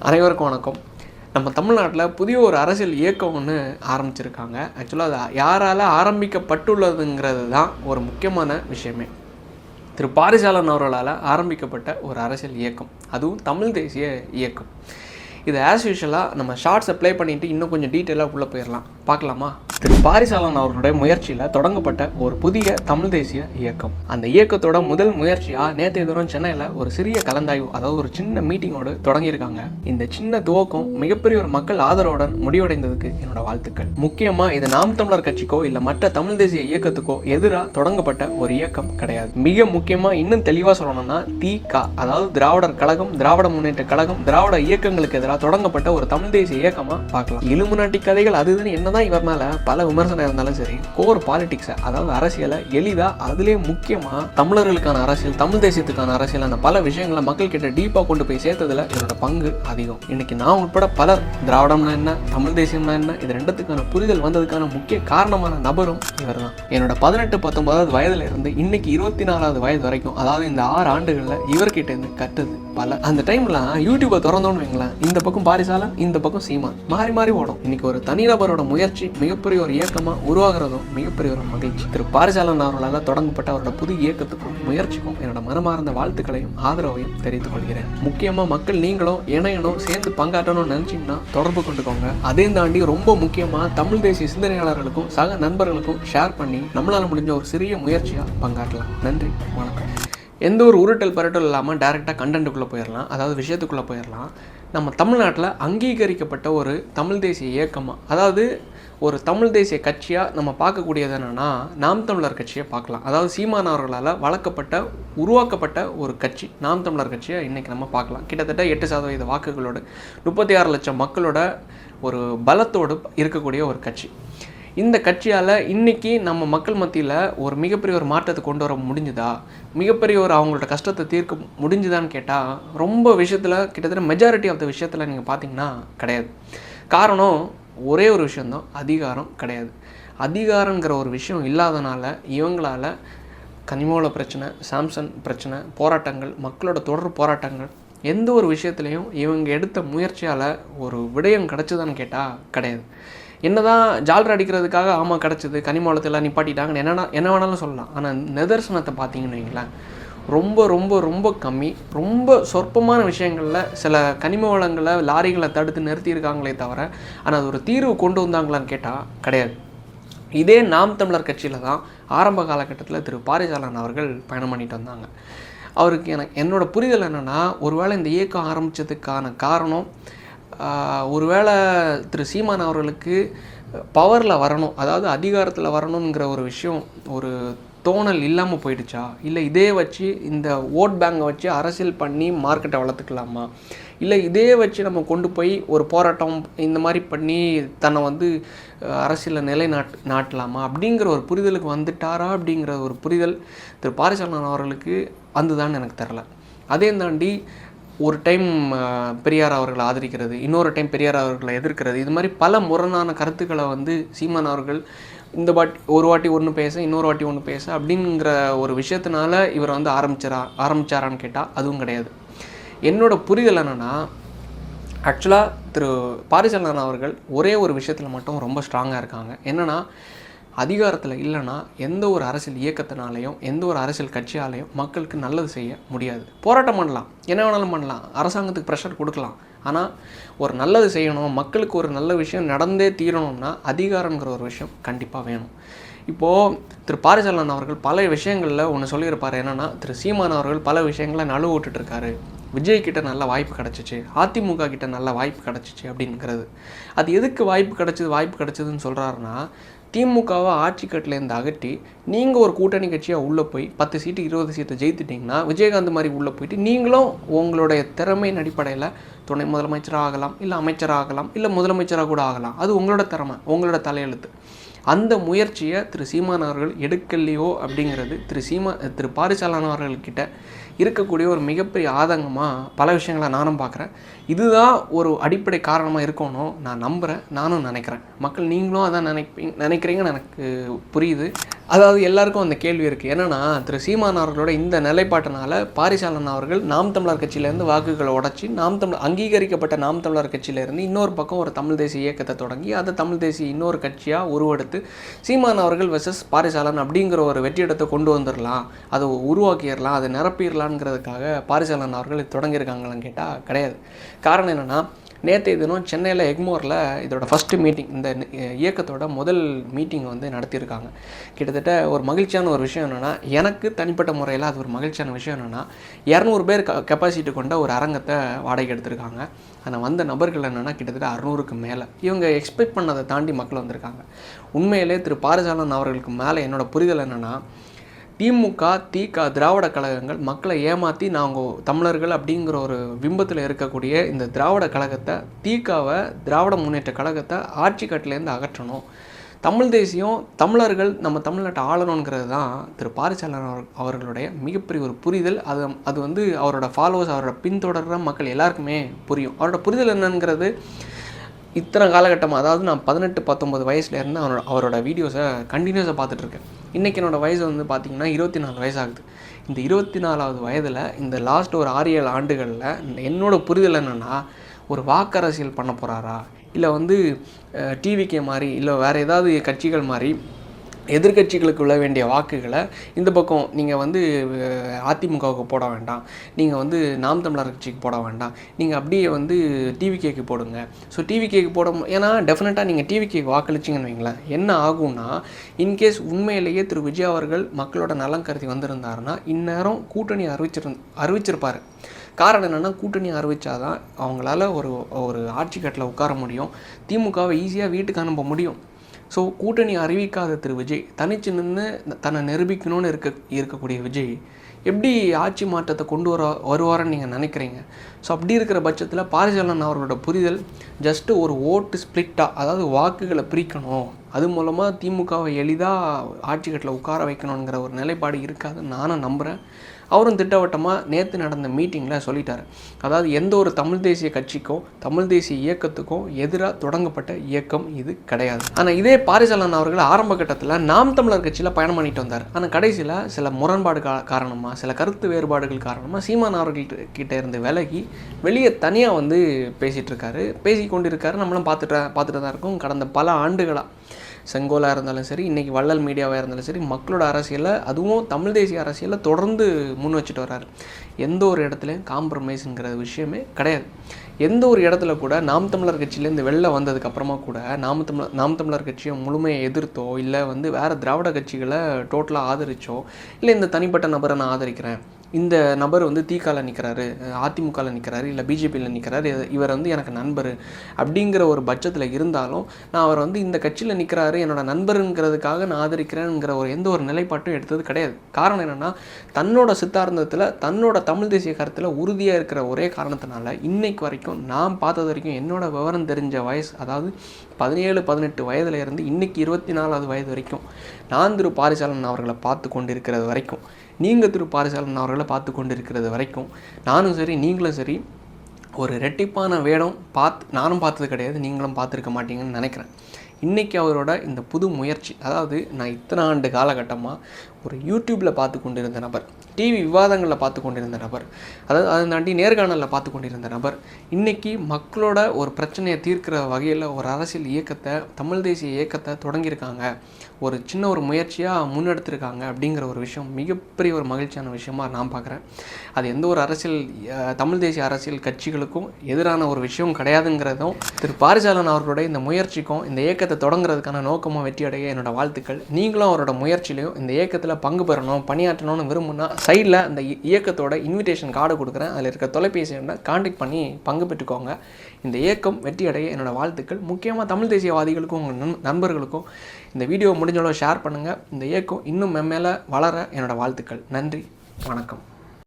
அனைவருக்கும் வணக்கம். நம்ம தமிழ்நாட்டில் புதிய ஒரு அரசியல் இயக்கம் ஒன்று ஆரம்பிச்சிருக்காங்க. ஆக்சுவலாக அது யாரால் ஆரம்பிக்கப்பட்டுள்ளதுங்கிறது தான் ஒரு முக்கியமான விஷயமே. திரு பாரிசாலன் அவர்களால் ஆரம்பிக்கப்பட்ட ஒரு அரசியல் இயக்கம். அதுவும் தமிழ் தேசிய இயக்கம். இது ஆஸ் யூஷுவலாக நம்ம ஷார்ட்ஸை ப்ளே பண்ணிவிட்டு இன்னும் கொஞ்சம் டீட்டெயிலாக உள்ளே போயிடலாம் பார்க்கலாமா? திரு பாரிசாலன் அவர்களுடைய முயற்சியில் தொடங்கப்பட்ட ஒரு புதிய தமிழ் தேசிய இயக்கம். அந்த இயக்கத்தோட முதல் முயற்சியாக நேற்றைய தினம் சென்னையில் ஒரு சிறிய கலந்தாய்வு அதாவது ஒரு சின்ன மீட்டிங்கோடு தொடங்கியிருக்காங்க. இந்த சின்ன துவக்கம் மிகப்பெரிய ஒரு மக்கள் ஆதரவுடன் முடிவடைந்ததுக்கு என்னோட வாழ்த்துக்கள். முக்கியமாக இது நாம் தமிழர் கட்சிக்கோ இல்லை மற்ற தமிழ் தேசிய இயக்கத்துக்கோ எதிராக தொடங்கப்பட்ட ஒரு இயக்கம் கிடையாது. மிக முக்கியமாக இன்னும் தெளிவாக சொல்லணும்னா திக அதாவது திராவிடர் கழகம் திராவிட முன்னேற்ற கழகம் திராவிட இயக்கங்களுக்கு எதிராக தொடங்கப்பட்ட ஒரு தமிழ் தேசிய இயக்கமாக பார்க்கலாம். இலுமினாட்டி கதைகள் அதுதான். என்னதான் இவர் மேலே பல விமர்சனம் இருந்தாலும் சரி கோர் பாலிடிக்ஸை அதாவது அரசியலை எளிதாக அதுலேயே முக்கியமாக தமிழர்களுக்கான அரசியல் தமிழ் தேசியத்துக்கான அரசியல் அந்த பல விஷயங்களை மக்கள் கிட்ட டீப்பாக கொண்டு போய் சேர்த்ததில் இவரோட பங்கு அதிகம். இன்னைக்கு நான் உட்பட பலர் திராவிடம்னா என்ன தமிழ் தேசியம்னா என்ன இது ரெண்டுத்துக்கான புரிதல் வந்ததுக்கான முக்கிய காரணமான நபரும் இவர் தான் என்னோட பதினெட்டு பத்தொன்பதாவது வயதுல இருந்து இன்னைக்கு இருபத்தி நாலாவது வயது வரைக்கும் அதாவது இந்த ஆறு ஆண்டுகளில் இவர்கிட்ட இருந்து கற்றுது பல அந்த டைம்லாம் யூடியூப்பை திறந்தோன்னு வைங்களேன். இந்த பக்கம் பாரிசாலன் இந்த பக்கம் சீமான். மாறி மாறி ஓடும். இன்னைக்கு ஒரு தனிநபரோட முயற்சி மிகப்பெரிய ஒரு இயக்கமா உருவாகிறதும் மிகப்பெரிய ஒரு மகிழ்ச்சி. திரு பாரிசாலன் அவர்களால் தொடங்கப்பட்ட அவரோட புது இயக்கத்துக்கும் முயற்சிக்கும் என்னோட மனமார்ந்த வாழ்த்துக்களையும் ஆதரவையும் தெரிவித்துக் கொள்கிறேன். முக்கியமா மக்கள் நீங்களும் இணையனும் சேர்ந்து பங்காற்றணும்னு நினைச்சீங்கன்னா தொடர்பு கொண்டுக்கோங்க. அதையும் தாண்டி ரொம்ப முக்கியமா தமிழ் தேசிய சிந்தனையாளர்களுக்கும் சக நண்பர்களுக்கும் ஷேர் பண்ணி நம்மளால முடிஞ்ச ஒரு சிறிய முயற்சியா பங்காற்றலாம். நன்றி வணக்கம். எந்த ஒரு உருட்டல் பரட்டல் இல்லாமல் டேரெக்டாக கண்டென்ட்டுக்குள்ளே போயிடலாம் அதாவது விஷயத்துக்குள்ளே போயிடலாம் நம்ம தமிழ்நாட்டில் அங்கீகரிக்கப்பட்ட ஒரு தமிழ் தேசிய இயக்கமாக அதாவது ஒரு தமிழ் தேசிய கட்சியாக நம்ம பார்க்கக்கூடியது என்னென்னா நாம் தமிழர் கட்சியை பார்க்கலாம். அதாவது சீமான் அவர்களால் வளர்க்கப்பட்ட உருவாக்கப்பட்ட ஒரு கட்சி நாம் தமிழர் கட்சியை இன்றைக்கி நம்ம பார்க்கலாம். கிட்டத்தட்ட எட்டு சதவீத வாக்குகளோடு முப்பத்தி ஆறு லட்சம் மக்களோட ஒரு பலத்தோடு இருக்கக்கூடிய ஒரு கட்சி. இந்த கட்சியால் இன்றைக்கி நம்ம மக்கள் மத்தியில் ஒரு மிகப்பெரிய ஒரு மாற்றத்தை கொண்டு வர முடிஞ்சுதா? மிகப்பெரிய ஒரு அவங்களோட கஷ்டத்தை தீர்க்க முடிஞ்சுதான்னு கேட்டால் ரொம்ப விஷயத்தில் கிட்டத்தட்ட மெஜாரிட்டி ஆஃப் த விஷயத்தில் நீங்கள் பார்த்தீங்கன்னா கிடையாது. காரணம் ஒரே ஒரு விஷயந்தான் அதிகாரம் கிடையாது. அதிகாரங்கிற ஒரு விஷயம் இல்லாதனால இவங்களால் கனிமோல பிரச்சனை சாம்சங் பிரச்சனை போராட்டங்கள் மக்களோட தொடர் போராட்டங்கள் எந்த ஒரு விஷயத்துலையும் இவங்க எடுத்த முயற்சியால் ஒரு விடயம் கிடச்சிதான்னு கேட்டால் கிடையாது. என்னதான் ஜால்ரா அடிக்கிறதுக்காக ஆமாம் கிடச்சிது எல்லாம் நிப்பாட்டிட்டாங்கன்னு என்னன்னா என்ன வேணாலும் சொல்லலாம். ஆனால் நிதர்சனத்தை பார்த்தீங்கன்னு வைங்களேன் ரொம்ப ரொம்ப ரொம்ப கம்மி. ரொம்ப சொற்பமான விஷயங்களில் சில கனிம வளங்களை லாரிகளை தடுத்து நிறுத்தியிருக்காங்களே தவிர ஆனால் அது ஒரு தீர்வு கொண்டு வந்தாங்களான்னு கேட்டால் கிடையாது. இதே நாம் தமிழர் கட்சியில் தான் ஆரம்ப காலகட்டத்தில் திரு. பாரிசாலன் அவர்கள் பயணம் பண்ணிட்டு வந்தாங்க. அவருக்கு எனக்கு என்னோட புரிதல் என்னென்னா ஒருவேளை இந்த இயக்கம் ஆரம்பித்ததுக்கான காரணம் ஒருவேளை திரு சீமான் அவர்களுக்கு பவரில் வரணும் அதாவது அதிகாரத்தில் வரணுங்கிற ஒரு விஷயம் ஒரு தோணல் இல்லாமல் போயிடுச்சா? இல்லை இதே வச்சு இந்த ஓட் பேங்கை வச்சு அரசியல் பண்ணி மார்க்கெட்டை வளர்த்துக்கலாமா? இல்லை இதே வச்சு நம்ம கொண்டு போய் ஒரு போராட்டம் இந்த மாதிரி பண்ணி தன்னை வந்து அரசியலில் நிலை நாட் நாட்டலாமா? அப்படிங்கிற ஒரு புரிதலுக்கு வந்துட்டாரா? அப்படிங்கிற ஒரு புரிதல் திரு பாரிசாலன் அவர்களுக்கு வந்துதான்னு எனக்கு தெரில அதே தாண்டி ஒரு டைம் பெரியார் அவர்களை ஆதரிக்கிறது இன்னொரு டைம் பெரியார் அவர்களை எதிர்க்கிறது. இது மாதிரி பல முரணான கருத்துக்களை வந்து சீமான் அவர்கள் இந்த வாட்டி ஒரு வாட்டி ஒன்று பேச இன்னொரு வாட்டி ஒன்று பேச அப்படிங்கிற ஒரு விஷயத்தினால இவர் வந்து ஆரம்பிச்சாரா ஆரம்பிச்சாரான்னு கேட்டால் அதுவும் கிடையாது. என்னோட புரிதல் என்னென்னா ஆக்சுவலாக திரு பாரிசலன் அவர்கள் ஒரே ஒரு விஷயத்தில் மட்டும் ரொம்ப ஸ்ட்ராங்காக இருக்காங்க. என்னென்னா அதிகாரத்தில் இல்லைன்னா எந்த ஒரு அரசியல் இயக்கத்தினாலையும் எந்த ஒரு அரசியல் கட்சியாலையும் மக்களுக்கு நல்லது செய்ய முடியாது. போராட்டம் பண்ணலாம். என்ன வேணாலும் பண்ணலாம். அரசாங்கத்துக்கு ப்ரெஷர் கொடுக்கலாம். ஆனால் ஒரு நல்லது செய்யணும் மக்களுக்கு ஒரு நல்ல விஷயம் நடந்தே தீரணும்னா அதிகாரங்கிற ஒரு விஷயம் கண்டிப்பாக வேணும். இப்போது திரு பாரிசலன் அவர்கள் பல விஷயங்களில் ஒன்று சொல்லியிருப்பார் என்னென்னா திரு சீமான் அவர்கள் பல விஷயங்களை நழுவு விட்டுட்ருக்காரு விஜய் கிட்ட நல்ல வாய்ப்பு கிடச்சிச்சு. அதிமுக கிட்ட நல்ல வாய்ப்பு கிடச்சிச்சு அப்படிங்கிறது. அது எதுக்கு வாய்ப்பு கிடச்சிது வாய்ப்பு கிடச்சிதுன்னு சொல்கிறாருன்னா திமுகவை ஆட்சி கட்டிலேருந்து அகற்றி நீங்கள் ஒரு கூட்டணி கட்சியாக உள்ளே போய் பத்து சீட்டு இருபது சீட்டை ஜெயித்துட்டிங்கன்னா விஜயகாந்த் மாதிரி உள்ளே போயிட்டு நீங்களும் உங்களுடைய திறமையின் அடிப்படையில் துணை முதலமைச்சராக ஆகலாம் இல்லை அமைச்சராக ஆகலாம் இல்லை முதலமைச்சராக கூட ஆகலாம். அது உங்களோட திறமை உங்களோட தலையெழுத்து. அந்த முயற்சியை திரு சீமான் அவர்கள் எடுக்கலையோ அப்படிங்கிறது திரு சீமா திரு பாரிசாலன் அவர்கள்கிட்ட இருக்கக்கூடிய ஒரு மிகப்பெரிய ஆதங்கமாக பல விஷயங்களை நானும் பார்க்குறேன். இதுதான் ஒரு அடிப்படை காரணமாக இருக்கணும் நான் நம்புகிறேன் நானும் நினைக்கிறேன். மக்கள் நீங்களும் அதான் நினைப்பீங்க நினைக்கிறீங்கன்னு எனக்கு புரியுது. அதாவது எல்லாருக்கும் அந்த கேள்வி இருக்குது என்னென்னா திரு சீமான் அவர்களோட இந்த நிலைப்பாட்டினால பாரிசாலன் அவர்கள் நாம் தமிழர் கட்சியிலேருந்து வாக்குகளை உடச்சி நாம் தமிழ் அங்கீகரிக்கப்பட்ட நாம் தமிழர் கட்சியிலேருந்து இன்னொரு பக்கம் ஒரு தமிழ் தேசிய இயக்கத்தை தொடங்கி அதை தமிழ் தேசிய இன்னொரு கட்சியாக உருவெடுத்து சீமான் அவர்கள் வெர்சஸ் பாரிசாலன் அப்படிங்கிற ஒரு வெற்றிடத்தை கொண்டு வந்துடலாம். அதை உருவாக்கிடலாம் அதை நிரப்பிடலாங்கிறதுக்காக பாரிசாலன் அவர்கள் தொடங்கியிருக்காங்களான்னு கேட்டால் கிடையாது. காரணம் என்னென்னா நேற்றைய தினம் சென்னையில் எக்மோரில் இதோட ஃபஸ்ட்டு மீட்டிங் இந்த இயக்கத்தோட முதல் மீட்டிங் வந்து நடத்தியிருக்காங்க. கிட்டத்தட்ட ஒரு மகிழ்ச்சியான ஒரு விஷயம் என்னென்னா எனக்கு தனிப்பட்ட முறையில் அது ஒரு மகிழ்ச்சியான விஷயம் என்னென்னா இரநூறு பேர் க கெப்பாசிட்டி கொண்ட ஒரு அரங்கத்தை வாடகை எடுத்திருக்காங்க. ஆனால் வந்த நபர்கள் என்னென்னா கிட்டத்தட்ட அறுநூறுக்கு மேலே. இவங்க எக்ஸ்பெக்ட் பண்ணதை தாண்டி மக்கள் வந்திருக்காங்க. உண்மையிலே திரு பாரசாலன் அவர்களுக்கு மேலே என்னோட புரிதல் என்னென்னா திமுக திக திராவிட கழகங்கள் மக்களை ஏமாற்றி நாங்கள் தமிழர்கள் அப்படிங்கிற ஒரு பிம்பத்தில் இருக்கக்கூடிய இந்த திராவிட கழகத்தை திகாவை திராவிட முன்னேற்ற கழகத்தை ஆட்சி கட்டிலேருந்து அகற்றணும். தமிழ் தேசியம் தமிழர்கள் நம்ம தமிழ்நாட்டை ஆளணுங்கிறது தான் திரு பாரிசாலன் அவர் அவர்களுடைய மிகப்பெரிய ஒரு புரிதல். அது அது வந்து அவரோட ஃபாலோவர்ஸ் அவரோட பின்தொடர்கிற மக்கள் எல்லாருக்குமே புரியும். அவரோட புரிதல் என்னங்கிறது இத்தனை காலகட்டம் அதாவது நான் பதினெட்டு பத்தொம்பது வயசுல இருந்து அவரோட அவரோட வீடியோஸை கண்டினியூஸாக பார்த்துட்ருக்கேன் இன்றைக்கி என்னோடய வயசு வந்து பார்த்திங்கன்னா இருபத்தி நாலு வயசாகுது. இந்த இருபத்தி நாலாவது வயதில் இந்த லாஸ்ட் ஒரு ஆறு ஏழு ஆண்டுகளில் என்னோட புரிதல் என்னென்னா ஒரு வாக்கரசியல் பண்ண போகிறாரா இல்லை வந்து டிவிக்கே மாதிரி இல்லை வேறு ஏதாவது கட்சிகள் மாதிரி எதிர்க்கட்சிகளுக்கு விழ வேண்டிய வாக்குகளை இந்த பக்கம் நீங்கள் வந்து அதிமுகவுக்கு போட வேண்டாம். நீங்கள் வந்து நாம் தமிழர் கட்சிக்கு போட வேண்டாம். நீங்கள் அப்படியே வந்து டிவி கேக்கு போடுங்க. ஸோ டிவி கேக்கு போட ஏன்னா டெஃபினட்டாக நீங்கள் டிவி கேக்கு வாக்களிச்சிங்கன்னு வைங்களேன். என்ன ஆகும்னா இன்கேஸ் உண்மையிலேயே திரு. விஜய் அவர்கள் மக்களோட நலம் கருதி வந்திருந்தாருன்னா இந்நேரம் கூட்டணி அறிவிச்சிருந் அறிவிச்சிருப்பார். காரணம் என்னென்னா கூட்டணி அறிவிச்சாதான் அவங்களால ஒரு ஒரு ஆட்சி கட்டில் உட்கார முடியும். திமுகவை ஈஸியாக வீட்டுக்கு அனுப்ப முடியும். ஸோ கூட்டணி அறிவிக்காத திரு விஜய் தனிச்சு நின்று தன்னை நிரூபிக்கணும்னு இருக்க இருக்கக்கூடிய விஜய் எப்படி ஆட்சி மாற்றத்தை கொண்டு வர வருவாருன்னு நீங்கள் நினைக்கிறீங்க? ஸோ அப்படி இருக்கிற பட்சத்தில் பாரிசலன் அவர்களோட புரிதல் ஜஸ்ட்டு ஒரு ஓட்டு ஸ்ப்ளிட்டாக அதாவது வாக்குகளை பிரிக்கணும். அது மூலமாக திமுகவை எளிதாக ஆட்சி கட்டில் உட்கார வைக்கணுங்கிற ஒரு நிலைப்பாடு இருக்காதுன்னு நானும் நம்புகிறேன் அவரும் திட்டவட்டமாக நேற்று நடந்த மீட்டிங்கில் சொல்லிட்டார். அதாவது எந்த ஒரு தமிழ் தேசிய கட்சிக்கும் தமிழ் தேசிய இயக்கத்துக்கும் எதிராக தொடங்கப்பட்ட இயக்கம் இது கிடையாது. ஆனால் இதே பாரிசலன் அவர்கள் ஆரம்ப கட்டத்தில் நாம் தமிழர் கட்சியில் பயணம் பண்ணிட்டு வந்தார். ஆனால் கடைசியில் சில முரண்பாடு கா காரணமாக சில கருத்து வேறுபாடுகள் காரணமாக சீமான் அவர்கள் கிட்ட இருந்து விலகி வெளியே தனியாக வந்து பேசிகிட்டு இருக்காரு. பேசி கொண்டு இருக்காரு நம்மளும் பார்த்துட்டு பார்த்துட்டு தான் இருக்கோம். கடந்த பல ஆண்டுகளாக செங்கோலாக இருந்தாலும் சரி இன்றைக்கி வள்ளல் மீடியாவாக இருந்தாலும் சரி மக்களோட அரசியலை அதுவும் தமிழ் தேசிய அரசியலை தொடர்ந்து முன் வச்சுட்டு வர்றாரு. எந்த ஒரு இடத்துலையும் காம்ப்ரமைஸுங்கிற விஷயமே கிடையாது. எந்த ஒரு இடத்துல கூட நாம் தமிழர் கட்சியிலேருந்து வெளில வந்ததுக்கப்புறமா கூட நாம் தமிழர் நாம் தமிழர் கட்சியை முழுமையை எதிர்த்தோ இல்லை வந்து வேறு திராவிட கட்சிகளை டோட்டலாக ஆதரிச்சோ இல்லை இந்த தனிப்பட்ட நபரை நான் ஆதரிக்கிறேன் இந்த நபர் வந்து திகால நிற்கிறாரு அதிமுகவில் நிற்கிறாரு இல்லை பிஜேபியில் நிற்கிறாரு இவர் வந்து எனக்கு நண்பர் அப்படிங்கிற ஒரு பட்சத்தில் இருந்தாலும் நான் அவர் வந்து இந்த கட்சியில் நிற்கிறாரு என்னோட நண்பருங்கிறதுக்காக நான் ஆதரிக்கிறேங்கிற ஒரு எந்த ஒரு நிலைப்பாட்டும் எடுத்தது கிடையாது. காரணம் என்னென்னா தன்னோட சித்தார்த்தத்தில் தன்னோட தமிழ் தேசிய கருத்தில் உறுதியாக இருக்கிற ஒரே காரணத்தினால இன்னைக்கு வரைக்கும் நான் பார்த்தது வரைக்கும் என்னோட விவரம் தெரிஞ்ச வயசு அதாவது பதினேழு பதினெட்டு வயதுல இருந்து இன்னைக்கு இருபத்தி நாலாவது வயது வரைக்கும் நான் திரு பாரிசாலன் அவர்களை பார்த்து கொண்டிருக்கிறது வரைக்கும் நீங்கள் திரு பாரிசாலன் அவர்களை பார்த்து கொண்டு இருக்கிறது வரைக்கும் நானும் சரி நீங்களும் சரி ஒரு ரெட்டிப்பான வேடம் பார்த்து நானும் பார்த்தது கிடையாது நீங்களும் பார்த்துருக்க மாட்டீங்கன்னு நினைக்கிறேன். இன்றைக்கி அவரோட இந்த புது முயற்சி அதாவது நான் இத்தனை ஆண்டு காலகட்டமாக ஒரு யூடியூப்பில் பார்த்து கொண்டிருந்த நபர் டிவி விவாதங்களில் பார்த்து கொண்டிருந்த நபர் அதாவது அதை தாண்டி நேர்காணலில் பார்த்து கொண்டிருந்த நபர் இன்றைக்கி மக்களோட ஒரு பிரச்சனையை தீர்க்கிற வகையில் ஒரு அரசியல் இயக்கத்தை தமிழ் தேசிய இயக்கத்தை தொடங்கியிருக்காங்க. ஒரு சின்ன ஒரு முயற்சியாக முன்னெடுத்திருக்காங்க அப்படிங்கிற ஒரு விஷயம் மிகப்பெரிய ஒரு மகிழ்ச்சியான விஷயமா நான் பார்க்குறேன். அது எந்த ஒரு அரசியல் தமிழ் தேசிய அரசியல் கட்சிகளுக்கும் எதிரான ஒரு விஷயம் கிடையாதுங்கிறதும் திரு. பாரிசாலன் அவர்களுடைய இந்த முயற்சிக்கும் இந்த இயக்கத்தை தொடங்குறதுக்கான நோக்கமாக வெற்றியடைய என்னோடய என்னோட வாழ்த்துக்கள். நீங்களும் அவரோட முயற்சியிலையும் இந்த இயக்கத்தில் பங்கு பெறணும் பணியாற்றணும்னு விரும்புனா சைடில் அந்த இயக்கத்தோட இன்விடேஷன் கார்டு கொடுக்குறேன். அதில் இருக்க தொலைபேசி எண்ணை காண்டாக்ட் பண்ணி பங்கு பெற்றுக்கோங்க. இந்த இயக்கம் வெற்றியடைய என்னோடய வாழ்த்துக்கள். முக்கியமாக தமிழ் தேசியவாதிகளுக்கும் உங்கள் நண்பர்களுக்கும் இந்த வீடியோ முடிஞ்சளவு ஷேர் பண்ணுங்கள் இந்த இயக்கம் இன்னும் மேலே வளர என்னோடய வாழ்த்துக்கள். நன்றி. வணக்கம்.